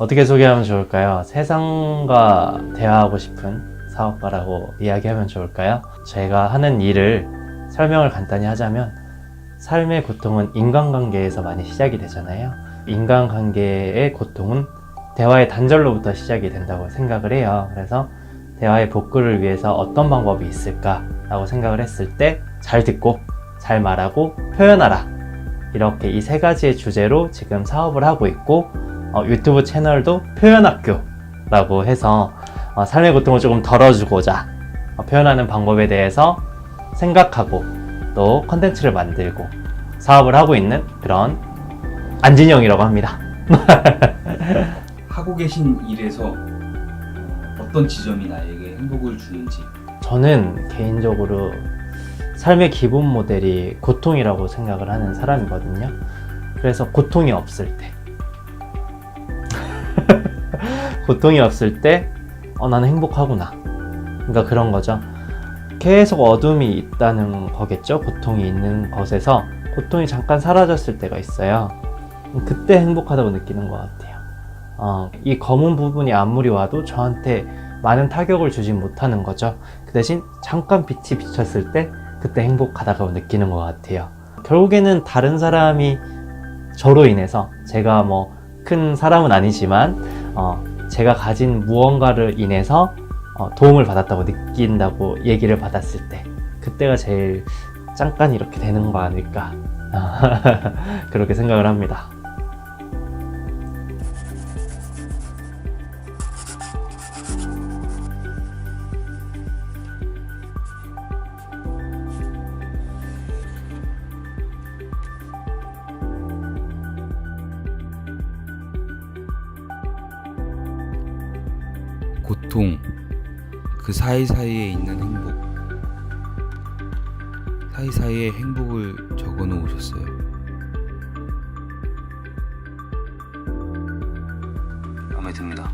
어떻게 소개하면 좋을까요? 세상과 대화하고 싶은 사업가라고 이야기하면 좋을까요? 제가 하는 일을 설명을 간단히 하자면 삶의 고통은 인간관계에서 많이 시작이 되잖아요. 인간관계의 고통은 대화의 단절로부터 시작이 된다고 생각을 해요. 그래서 대화의 복구를 위해서 어떤 방법이 있을까라고 생각을 했을 때 잘 듣고 잘 말하고 표현하라. 이렇게 이 세 가지의 주제로 지금 사업을 하고 있고 어, 유튜브 채널도 표현학교라고 해서 어, 삶의 고통을 조금 덜어주고자 어, 표현하는 방법에 대해서 생각하고 또 컨텐츠를 만들고 사업을 하고 있는 그런 안진영이라고 합니다. 하고 계신 일에서 어떤 지점이 나에게 행복을 주는지 저는 개인적으로 삶의 기본 모델이 고통이라고 생각을 하는 사람이거든요. 그래서 고통이 없을 때, 고통이 없을 때, 어, 나는 행복하구나. 그러니까 그런 거죠. 계속 어둠이 있다는 거겠죠. 고통이 있는 것에서 고통이 잠깐 사라졌을 때가 있어요. 그때 행복하다고 느끼는 것 같아요. 어, 이 검은 부분이 아무리 와도 저한테 많은 타격을 주진 못하는 거죠. 그 대신 잠깐 빛이 비쳤을 때 그때 행복하다고 느끼는 것 같아요. 결국에는 다른 사람이 저로 인해서 제가 뭐 큰 사람은 아니지만 어, 제가 가진 무언가를 인해서 어, 도움을 받았다고 느낀다고 얘기를 받았을 때 그때가 제일 잠깐 이렇게 되는 거 아닐까 그렇게 생각을 합니다. 고통, 그 사이사이에 있는 행복. 사이사이에 행복을 적어 놓으셨어요. 마음에 듭니다.